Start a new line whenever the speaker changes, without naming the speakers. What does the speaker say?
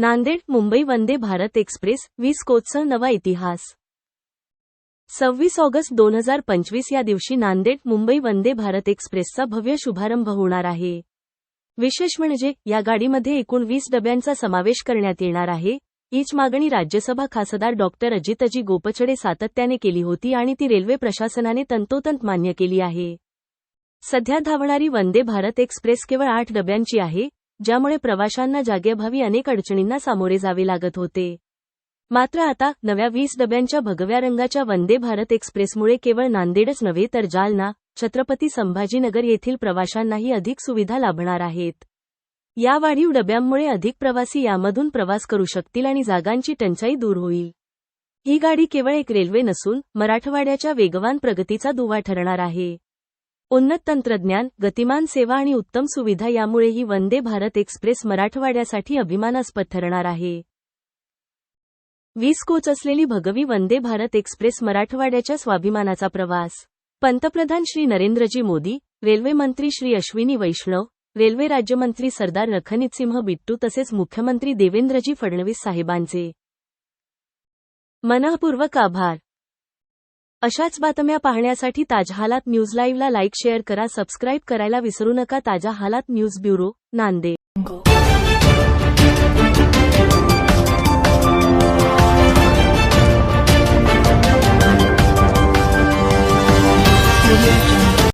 Nanded Mumbai Vande Bharat express वीस कोचचा नवा इतिहास. सव्वीस ऑगस्ट दोन हजार पंचवीस या दिवशी नांदेड मुंबई वंदे भारत एक्सप्रेसचा भव्य शुभारंभ होणार आहे. विशेष म्हणजे या गाडीमध्ये एकूण वीस डब्यांचा समावेश करण्यात येणार आहे. हीच मागणी राज्यसभा खासदार डॉक्टर अजितजी गोपचडे सातत्याने केली होती आणि ती रेल्वे प्रशासनाने तंतोतंत मान्य केली आहे. सध्या धावणारी वंदे भारत एक्सप्रेस केवळ आठ डब्यांची आहे ज्यामुळे प्रवाशांना जागेभावी अनेक अडचणींना सामोरे जावे लागत होते. मात्र आता नव्या वीस डब्यांच्या भगव्या रंगाच्या वंदे भारत एक्सप्रेसमुळे केवळ नांदेडच नव्हे तर जालना छत्रपती संभाजीनगर येथील प्रवाशांनाही अधिक सुविधा लाभणार आहेत. या वाढीव डब्यांमुळे अधिक प्रवासी यामधून प्रवास करू शकतील आणि जागांची टंचाई दूर होईल. ही गाडी केवळ एक रेल्वे नसून मराठवाड्याच्या वेगवान प्रगतीचा दुवा ठरणार आहे. उन्नत तंत्रज्ञान गतिमान सेवा आणि उत्तम सुविधा यामुळे ही वंदे भारत एक्सप्रेस मराठवाड्यासाठी अभिमानास्पद ठरणार आहे. वीस कोच असलेली भगवी वंदे भारत एक्सप्रेस मराठवाड्याच्या स्वाभिमानाचा प्रवास. पंतप्रधान श्री नरेंद्रजी मोदी रेल्वे मंत्री श्री अश्विनी वैष्णव रेल्वे राज्यमंत्री सरदार रखनितसिंह बिट्टू तसेच मुख्यमंत्री देवेंद्रजी फडणवीस साहेबांचे मनःपूर्वक आभार. अशाच बातम्या पाहण्यासाठी ताज्या हालात न्यूज लाईव्हला लाईक शेअर करा सबस्क्राईब करायला विसरू नका. ताज्या हालात न्यूज ब्युरो नांदेड.